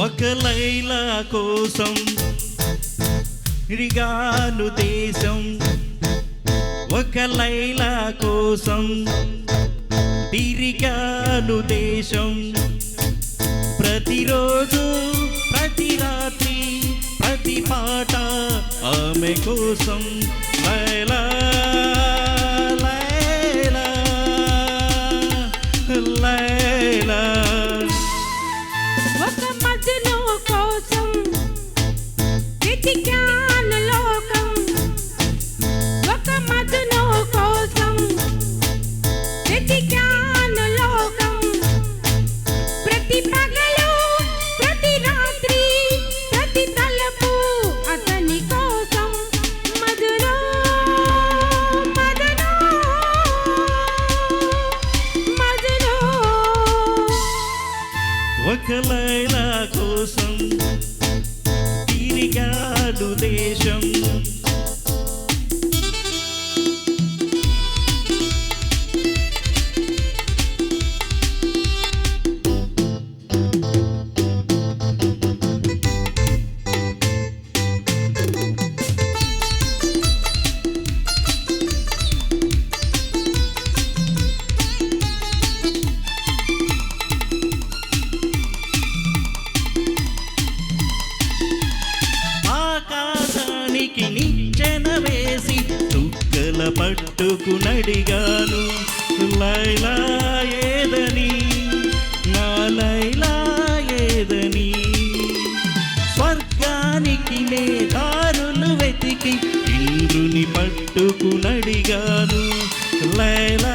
ఒక లైలా కోసం తిరిగాను దేశం. ఒక లైలా కోసం తిరిగాను దేశం. ప్రతిరోజు ప్రతి రాత్రి ప్రతి పాట ఆమె కోసం లైలా നാടുദേശം ఆకాశానికి నిచ్చెన వేసి చుక్కల పట్టుకునడిగాను లైలా ఏదని నా లైలా ఏదని. స్వర్గానికి నే దారులు వెతికి ఇంద్రుని పట్టుకునడిగాను లైలా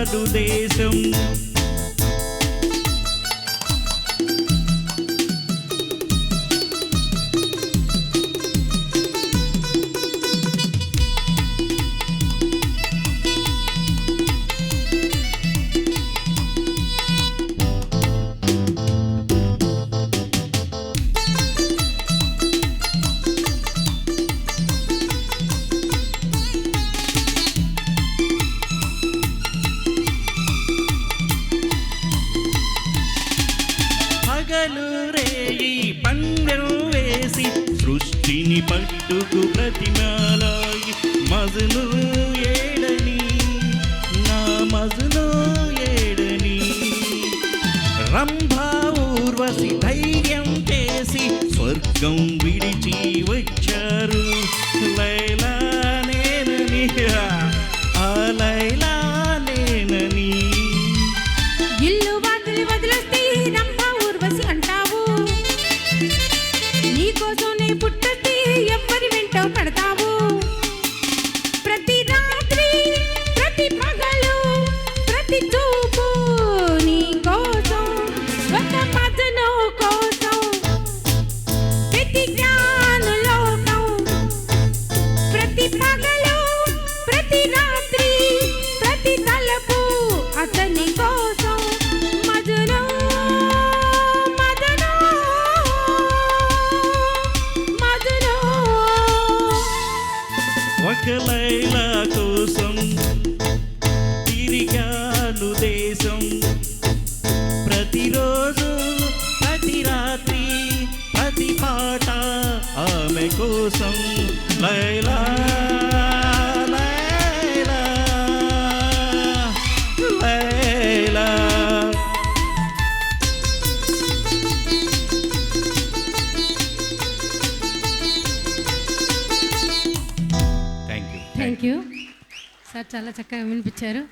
നടുദേശം పగలు రేయి పందెం వేసి సృష్టిని పట్టుకు ప్రతిమాలాయి మజును ఏడని నా మజును ఏడని. రంభా ఊర్వశి ధైర్యం చేసి స్వర్గం విడిచి వచ్చారు. లైలా నేనని ఆ లైలా నేనని ఇల్లు వదిలి వదిలి కోసం. Laila Laila Laila. Thank you thank you sir చాలా చక్కగా వినిపించారు.